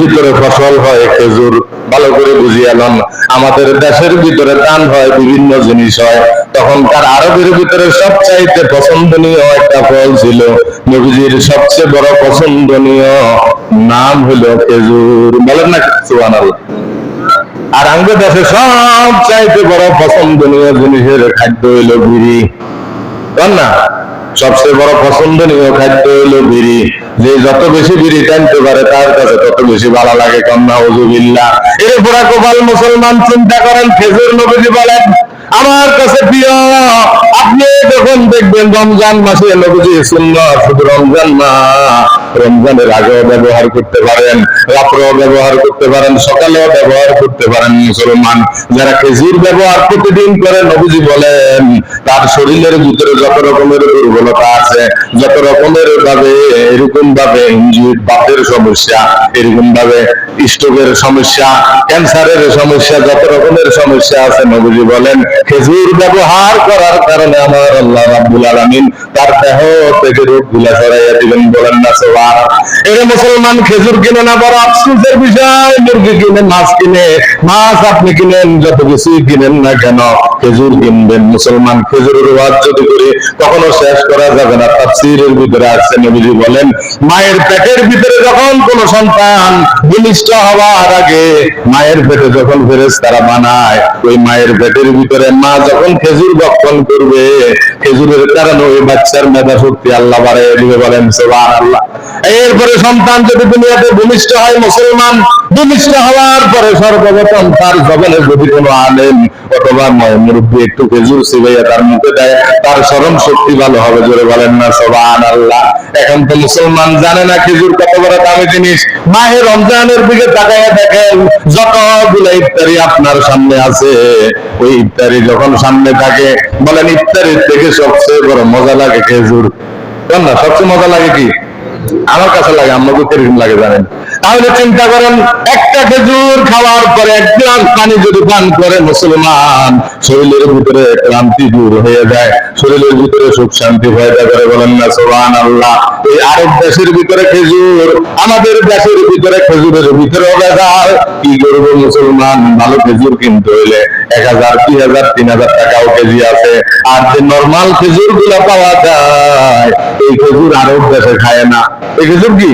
ভিতরে ফসল হয়, খেজুর ভালো করে বুঝিয়ে লন আমাদের দেশের ভিতরে ধান হয়, বিভিন্ন জিনিস হয়। তখনকার আরবের ভিতরে সবচাইতে পছন্দনীয় একটা ফল ছিল নবীজির সবচেয়ে বড় পছন্দনীয় নাম হলো খেজুর। বলেন না সুবহানাল্লাহ। আর আমাদের দেশে সব চাইতে বড় পছন্দনীয় জিনিসের খাদ্য হইল বিড়ি। না? সবচেয়ে বড় পছন্দনীয় খাদ্য হইল বিড়ি। যে যত বেশি বিড়ি টানতে পারে, তার কাছে তত বেশি ভালো লাগে। কন্যা হজুবিল্লা এর বুড়া গোপাল মুসলমান, চিন্তা করেন, খেজুর নবীজি বলেন, আমার কাছে প্রিয়, আপনি যখন দেখবেন রমজান মাসে নবীজি সুন্দর শুধু রমজান না রমজানের আগেও ব্যবহার করতে পারেন, রাত্রেও ব্যবহার করতে পারেন, সকালেও ব্যবহার করতে পারেন মুসলমান। যারা খেজুর ব্যবহার প্রতিদিন করে নবীজি বলেন, তার শরীরের ভিতরে যত রকমের দুর্বলতা আছে, যত রকমের ভাবে, এরকম ভাবে ইঞ্জিন বাতের সমস্যা, এরকম ভাবে স্ট্রোকের সমস্যা, ক্যান্সারের সমস্যা, যত রকমের সমস্যা আছে, নবীজি বলেন, খেজুর ব্যবহার করার কারণে আমার আল্লাহ রাব্বুল আলামিন তার দেহ থেকে রোগগুলা সরাইয়া দিবেন বলেন না সবার মুসলমান খেজুর কিনে না, বড় আফসোসের বিষয়। মুরগি কিনে মাছ কিনে। মাছ আপনি কিনেন, যত কিছুই কিনেন না কেন, খেজুর কিনবেন। মুসলমান খেজুরের যদি করে শেষ করা যাবে না। তাফসীরের ভিতরে আছে নবীজি বলেন, মায়ের পেটের ভিতরে যখন কোন সন্তান ভূমিষ্ঠ হওয়ার আগে, মায়ের পেটে যখন ফেরেস তারা বানায়, ওই মায়ের পেটের ভিতরে মা যখন খেজুর বক্ষণ করবে, খেজুরের কারণে ওই বাচ্চার মেধা শক্তি আল্লাহ বাড়াই দিবে বলেন, সুবহানাল্লাহ। এরপরে সন্তান যদি দুনিয়াতে ভূমিষ্ঠ হয় মুসলমান ভূমিষ্ঠ হওয়ার পরে সর্বপ্রথম তার জগনে যদি কোনো আলেম অথবা মুরব্বী একটু খেজুর সিবাইয়া তার মুখে দেয়, তার স্মরণ শক্তি ভালো হবে। জোরে বলেন না সবান আল্লাহ এখন তো মুসলমান জানে না খেজুর কত বড় দামি জিনিস। মাহে রমজানের দিকে তাকাইয়া দেখেন যতগুলো ইফতারি আপনার সামনে আছে, ওই ইফতারি যখন সামনে থাকে, বলেন ইফতারির থেকে সবচেয়ে বড় মজা লাগে খেজুর। না? সবচেয়ে মজা লাগে কি? আমার কাছে লাগে আমাকে কীরকম লাগে জানেন। তাহলে চিন্তা করেন, একটা খেজুর খাওয়ার পরে এক গ্লাস পানি যদি পান করে মুসলমান, শরীরের ভিতরে ক্লান্তি দূর হয়ে যায়, শরীরের ভিতরে সুখ শান্তি যায় করে বলেন না সোহান আল্লাহ এই আরব দেশের ভিতরে খেজুর, আমাদের দেশের ভিতরে খেজুরের ভিতরে বেজার কি করব মুসলমান? ভালো খেজুর কিনতে হইলে এক হাজার, দুই হাজার, তিন হাজার টাকাও কেজি আছে। আর যে নর্মাল খেজুরগুলা পাওয়া যায়, এই খেজুর আরব দেশে খায় না। এই খেজুর কি?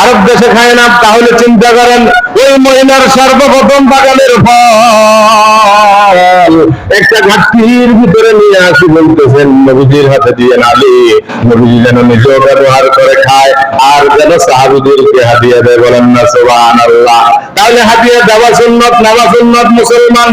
আরব দেশে খায় না, তাহলে চিন্তা করেন, ওই মহিলার সর্বপ্রথম বাগানের ফল। একটা ঘাটতির ভিতরে নিয়ে আসি বলতেছেন, নবীজির হাতে দিয়ে নালি। নবীজি যেন নিজেও ব্যবহার করে খায়, আর যেন সাহাবিদেরকে হাদিয়া দেয়, বলেন না সোবান আল্লাহ তাহলে হাদিয়া দেওয়া সুন্নত, নেওয়া সুন্নত মুসলমান